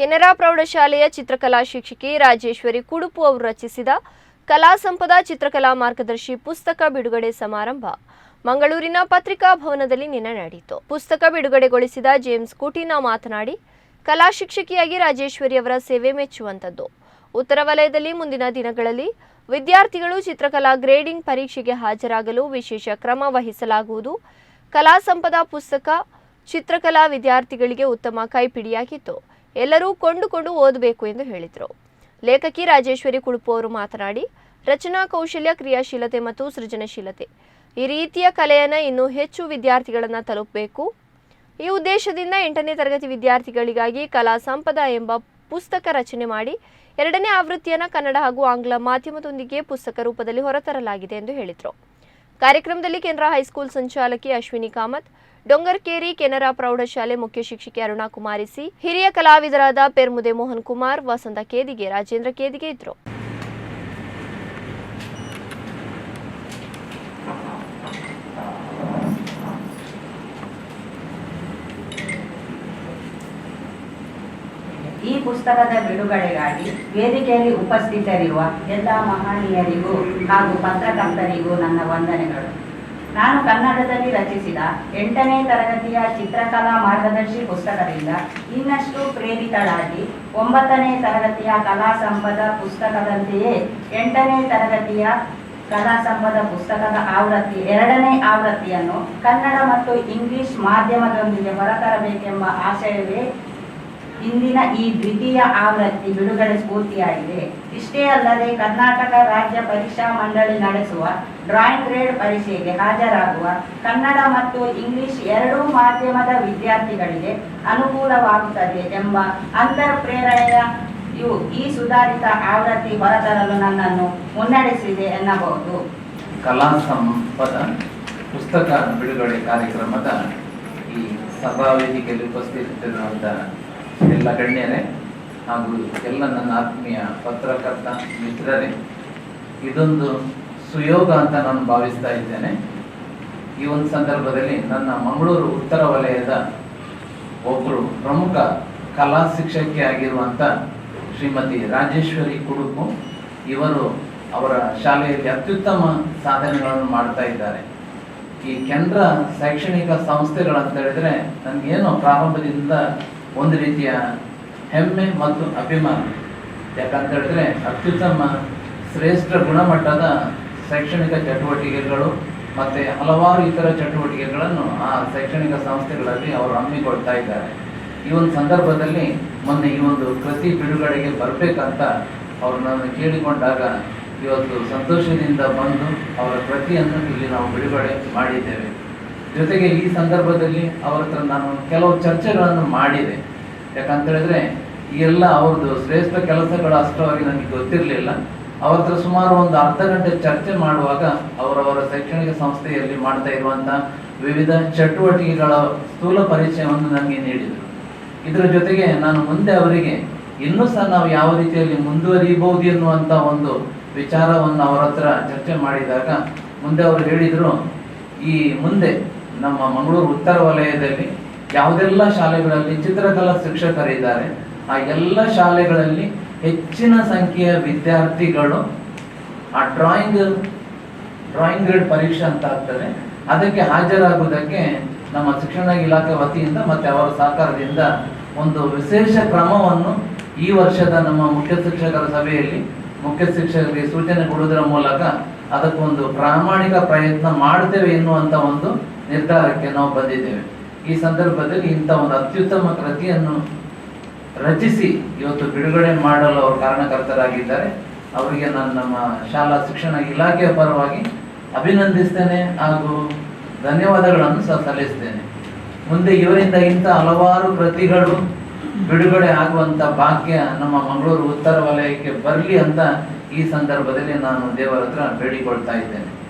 ಕೆನರಾ ಪ್ರೌಢಶಾಲೆಯ ಚಿತ್ರಕಲಾ ಶಿಕ್ಷಕಿ ರಾಜೇಶ್ವರಿ ಕುಡುಪು ಅವರು ರಚಿಸಿದ ಕಲಾ ಸಂಪದ ಚಿತ್ರಕಲಾ ಮಾರ್ಗದರ್ಶಿ ಪುಸ್ತಕ ಬಿಡುಗಡೆ ಸಮಾರಂಭ ಮಂಗಳೂರಿನ ಪತ್ರಿಕಾ ಭವನದಲ್ಲಿ ನಿನ್ನೆ ನಡೆಯಿತು. ಪುಸ್ತಕ ಬಿಡುಗಡೆಗೊಳಿಸಿದ ಜೇಮ್ಸ್ ಕುಟಿನಾ ಮಾತನಾಡಿ, ಕಲಾ ಶಿಕ್ಷಕಿಯಾಗಿ ರಾಜೇಶ್ವರಿ ಅವರ ಸೇವೆ ಮೆಚ್ಚುವಂಥದ್ದು. ಉತ್ತರ ವಲಯದಲ್ಲಿ ಮುಂದಿನ ದಿನಗಳಲ್ಲಿ ವಿದ್ಯಾರ್ಥಿಗಳು ಚಿತ್ರಕಲಾ ಗ್ರೇಡಿಂಗ್ ಪರೀಕ್ಷೆಗೆ ಹಾಜರಾಗಲು ವಿಶೇಷ ಕ್ರಮ ವಹಿಸಲಾಗುವುದು. ಕಲಾ ಸಂಪದ ಪುಸ್ತಕ ಚಿತ್ರಕಲಾ ವಿದ್ಯಾರ್ಥಿಗಳಿಗೆ ಉತ್ತಮ ಕೈಪಿಡಿಯಾಗಿತ್ತು. ಎಲ್ಲರೂ ಕೊಂಡುಕೊಂಡು ಓದಬೇಕು ಎಂದು ಹೇಳಿದರು. ಲೇಖಕಿ ರಾಜೇಶ್ವರಿ ಕುಳುಪು ಅವರು ಮಾತನಾಡಿ, ರಚನಾ ಕೌಶಲ್ಯ, ಕ್ರಿಯಾಶೀಲತೆ ಮತ್ತು ಸೃಜನಶೀಲತೆ. ಈ ರೀತಿಯ ಕಲೆಯನ್ನು ಇನ್ನೂ ಹೆಚ್ಚು ವಿದ್ಯಾರ್ಥಿಗಳನ್ನು ತಲುಪಬೇಕು. ಈ ಉದ್ದೇಶದಿಂದ ಎಂಟನೇ ತರಗತಿ ವಿದ್ಯಾರ್ಥಿಗಳಿಗಾಗಿ ಕಲಾ ಸಂಪದ ಎಂಬ ಪುಸ್ತಕ ರಚನೆ ಮಾಡಿ, ಎರಡನೇ ಆವೃತ್ತಿಯನ್ನು ಕನ್ನಡ ಹಾಗೂ ಆಂಗ್ಲ ಮಾಧ್ಯಮದೊಂದಿಗೆ ಪುಸ್ತಕ ರೂಪದಲ್ಲಿ ಹೊರತರಲಾಗಿದೆ ಎಂದು ಹೇಳಿದರು. ಕಾರ್ಯಕ್ರಮದಲ್ಲಿ ಕೆನರಾ ಹೈಸ್ಕೂಲ್ ಸಂಚಾಲಕಿ ಅಶ್ವಿನಿ ಕಾಮತ್, ಡೊಂಗರ್ಕೇರಿ ಕೆನರಾ ಪ್ರೌಢಶಾಲೆ ಮುಖ್ಯ ಶಿಕ್ಷಕಿ ಅರುಣಾ ಕುಮಾರಿಸಿ, ಹಿರಿಯ ಕಲಾವಿದರಾದ ಪೆರ್ಮುದೆ ಮೋಹನ್ ಕುಮಾರ್, ವಸಂತ ಕೇದಿಗೆ ರಾಜೇಂದ್ರ ಕೇದಿಗೆ ಇದ್ರು. ಈ ಪುಸ್ತಕದ ಬಿಡುಗಡೆಗಾಗಿ ವೇದಿಕೆಯಲ್ಲಿ ಉಪಸ್ಥಿತರಿರುವ ಎಲ್ಲ ಮಹನೀಯರಿಗೂ ಹಾಗೂ ಪತ್ರಕರ್ತರಿಗೂ ನನ್ನ ವಂದನೆಗಳು. ನಾನು ಕನ್ನಡದಲ್ಲಿ ರಚಿಸಿದ ಎಂಟನೇ ತರಗತಿಯ ಚಿತ್ರಕಲಾ ಮಾರ್ಗದರ್ಶಿ ಪುಸ್ತಕದಿಂದ ಇನ್ನಷ್ಟು ಪ್ರೇರಿತಳಾಗಿ ಒಂಬತ್ತನೇ ತರಗತಿಯ ಕಲಾ ಸಂಪದ ಪುಸ್ತಕದಂತೆಯೇ ಎಂಟನೇ ತರಗತಿಯ ಕಲಾ ಸಂಪದ ಪುಸ್ತಕದ ಆವೃತ್ತಿ, ಎರಡನೇ ಆವೃತ್ತಿಯನ್ನು ಕನ್ನಡ ಮತ್ತು ಇಂಗ್ಲಿಷ್ ಮಾಧ್ಯಮದೊಂದಿಗೆ ಹೊರತರಬೇಕೆಂಬ ಆಶಯವೇ ಇಂದಿನ ಈ ದ್ವಿತೀಯ ಆವೃತ್ತಿ ಬಿಡುಗಡೆ ಸ್ಫೂರ್ತಿಯಾಗಿದೆ. ಇಷ್ಟೇ ಅಲ್ಲದೆ ಕರ್ನಾಟಕ ರಾಜ್ಯ ಪರೀಕ್ಷಾ ಮಂಡಳಿ ನಡೆಸುವ ಡ್ರಾಯಿಂಗ್ ಗ್ರೇಡ್ ಪರೀಕ್ಷೆಗೆ ಹಾಜರಾಗುವ ಕನ್ನಡ ಮತ್ತು ಇಂಗ್ಲಿಷ್ ಎರಡೂ ಮಾಧ್ಯಮದ ವಿದ್ಯಾರ್ಥಿಗಳಿಗೆ ಅನುಕೂಲವಾಗುತ್ತದೆ ಎಂಬ ಅಂತರ್ಪ್ರೇರಣೆಯ ಈ ಸುಧಾರಿತ ಆವೃತ್ತಿ ಹೊರತರಲು ನನ್ನನ್ನು ಮುನ್ನಡೆಸಿದೆ ಎನ್ನಬಹುದು. ಕಲಾ ಸಂಪದ ಪುಸ್ತಕ ಬಿಡುಗಡೆ ಕಾರ್ಯಕ್ರಮದ ಈ ಸಭಾವೇದಿಕೆಯಲ್ಲಿ ಉಪಸ್ಥಿತರಿರುವಂಥ ಎಲ್ಲ ಗಣ್ಯರೇ ಹಾಗೂ ಎಲ್ಲ ನನ್ನ ಆತ್ಮೀಯ ಪತ್ರಕರ್ತ ಮಿತ್ರರೇ, ಇದೊಂದು ಸುಯೋಗ ಅಂತ ನಾನು ಭಾವಿಸ್ತಾ ಇದ್ದೇನೆ. ಈ ಒಂದು ಸಂದರ್ಭದಲ್ಲಿ ನನ್ನ ಮಂಗಳೂರು ಉತ್ತರ ವಲಯದ ಒಬ್ಬರು ಪ್ರಮುಖ ಕಲಾ ಶಿಕ್ಷಕಿ ಆಗಿರುವಂಥ ಶ್ರೀಮತಿ ರಾಜೇಶ್ವರಿ ಕುಡುಕು. ಇವರು ಅವರ ಶಾಲೆಯಲ್ಲಿ ಅತ್ಯುತ್ತಮ ಸಾಧನೆಗಳನ್ನು ಮಾಡ್ತಾ ಇದ್ದಾರೆ. ಈ ಕೇಂದ್ರ ಶೈಕ್ಷಣಿಕ ಸಂಸ್ಥೆಗಳಂತ ಹೇಳಿದ್ರೆ ನನಗೇನು ಪ್ರಾರಂಭದಿಂದ ಒಂದು ರೀತಿಯ ಹೆಮ್ಮೆ ಮತ್ತು ಅಭಿಮಾನ. ಯಾಕಂತ ಹೇಳಿದ್ರೆ ಅತ್ಯುತ್ತಮ ಶ್ರೇಷ್ಠ ಗುಣಮಟ್ಟದ ಶೈಕ್ಷಣಿಕ ಚಟುವಟಿಕೆಗಳು ಮತ್ತೆ ಹಲವಾರು ಇತರ ಚಟುವಟಿಕೆಗಳನ್ನು ಆ ಶೈಕ್ಷಣಿಕ ಸಂಸ್ಥೆಗಳಲ್ಲಿ ಅವರು ಹಮ್ಮಿಕೊಳ್ತಾ ಇದ್ದಾರೆ. ಈ ಒಂದು ಸಂದರ್ಭದಲ್ಲಿ ಮೊನ್ನೆ ಈ ಒಂದು ಕೃತಿ ಬಿಡುಗಡೆಗೆ ಬರಬೇಕಂತ ಅವರು ನಾನು ಕೇಳಿಕೊಂಡಾಗ ಇವತ್ತು ಸಂತೋಷದಿಂದ ಬಂದು ಅವರ ಕೃತಿಯನ್ನು ಇಲ್ಲಿ ನಾವು ಬಿಡುಗಡೆ ಮಾಡಿದ್ದೇವೆ. ಜೊತೆಗೆ ಈ ಸಂದರ್ಭದಲ್ಲಿ ಅವರ ಹತ್ರ ನಾನು ಕೆಲವು ಚರ್ಚೆಗಳನ್ನು ಮಾಡಿದೆ. ಯಾಕಂತ ಹೇಳಿದ್ರೆ, ಎಲ್ಲ ಅವ್ರದ್ದು ಶ್ರೇಷ್ಠ ಕೆಲಸಗಳು ಅಷ್ಟವಾಗಿ ನನಗೆ ಗೊತ್ತಿರಲಿಲ್ಲ. ಅವ್ರ ಹತ್ರ ಸುಮಾರು ಒಂದು ಅರ್ಧ ಗಂಟೆ ಚರ್ಚೆ ಮಾಡುವಾಗ ಅವರವರ ಶೈಕ್ಷಣಿಕ ಸಂಸ್ಥೆಯಲ್ಲಿ ಮಾಡ್ತಾ ಇರುವಂತಹ ವಿವಿಧ ಚಟುವಟಿಕೆಗಳ ಸ್ಥೂಲ ಪರಿಚಯವನ್ನು ನನಗೆ ನೀಡಿದರು. ಇದರ ಜೊತೆಗೆ ನಾನು ಮುಂದೆ ಅವರಿಗೆ, ಇನ್ನೂ ಸಹ ನಾವು ಯಾವ ರೀತಿಯಲ್ಲಿ ಮುಂದುವರಿಯಬಹುದು ಎನ್ನುವಂಥ ಒಂದು ವಿಚಾರವನ್ನು ಅವರ ಹತ್ರ ಚರ್ಚೆ ಮಾಡಿದಾಗ, ಮುಂದೆ ಅವರು ಹೇಳಿದರು, ಈ ಮುಂದೆ ನಮ್ಮ ಮಂಗಳೂರು ಉತ್ತರ ವಲಯದಲ್ಲಿ ಯಾವುದೆಲ್ಲ ಶಾಲೆಗಳಲ್ಲಿ ಚಿತ್ರಕಲಾ ಶಿಕ್ಷಕರಿದ್ದಾರೆ ಆ ಎಲ್ಲ ಶಾಲೆಗಳಲ್ಲಿ ಹೆಚ್ಚಿನ ಸಂಖ್ಯೆಯ ವಿದ್ಯಾರ್ಥಿಗಳು ಆ ಡ್ರಾಯಿಂಗ್ ಡ್ರಾಯಿಂಗ್ ಗ್ರೇಡ್ ಪರೀಕ್ಷೆ ಅಂತ ಆಗ್ತದೆ. ಅದಕ್ಕೆ ಹಾಜರಾಗುವುದಕ್ಕೆ ನಮ್ಮ ಶಿಕ್ಷಣ ಇಲಾಖೆ ವತಿಯಿಂದ ಮತ್ತೆ ಅವರ ಸಹಕಾರದಿಂದ ಒಂದು ವಿಶೇಷ ಕ್ರಮವನ್ನು ಈ ವರ್ಷದ ನಮ್ಮ ಮುಖ್ಯ ಶಿಕ್ಷಕರ ಸಭೆಯಲ್ಲಿ, ಮುಖ್ಯ ಶಿಕ್ಷಕರಿಗೆ ಸೂಚನೆ ಕೊಡುವುದರ ಮೂಲಕ ಅದಕ್ಕೊಂದು ಪ್ರಾಮಾಣಿಕ ಪ್ರಯತ್ನ ಮಾಡ್ತೇವೆ ಎನ್ನುವಂಥ ಒಂದು ನಿರ್ಧಾರಕ್ಕೆ ನಾವು ಬಂದಿದ್ದೇವೆ. ಈ ಸಂದರ್ಭದಲ್ಲಿ ಇಂಥ ಒಂದು ಅತ್ಯುತ್ತಮ ಕೃತಿಯನ್ನು ರಚಿಸಿ ಇವತ್ತು ಬಿಡುಗಡೆ ಮಾಡಲು ಅವರು ಕಾರಣಕರ್ತರಾಗಿದ್ದಾರೆ. ಅವರಿಗೆ ನಾನು ನಮ್ಮ ಶಾಲಾ ಶಿಕ್ಷಣ ಇಲಾಖೆಯ ಪರವಾಗಿ ಅಭಿನಂದಿಸ್ತೇನೆ ಹಾಗೂ ಧನ್ಯವಾದಗಳನ್ನು ಸಹ ಸಲ್ಲಿಸ್ತೇನೆ. ಮುಂದೆ ಇವರಿಂದ ಇಂಥ ಹಲವಾರು ಕೃತಿಗಳು ಬಿಡುಗಡೆ ಆಗುವಂತ ಭಾಗ್ಯ ನಮ್ಮ ಮಂಗಳೂರು ಉತ್ತರ ವಲಯಕ್ಕೆ ಬರಲಿ ಅಂತ ಈ ಸಂದರ್ಭದಲ್ಲಿ ನಾನು ದೇವರ ಹತ್ರ ಬೇಡಿಕೊಳ್ತಾ ಇದ್ದೇನೆ.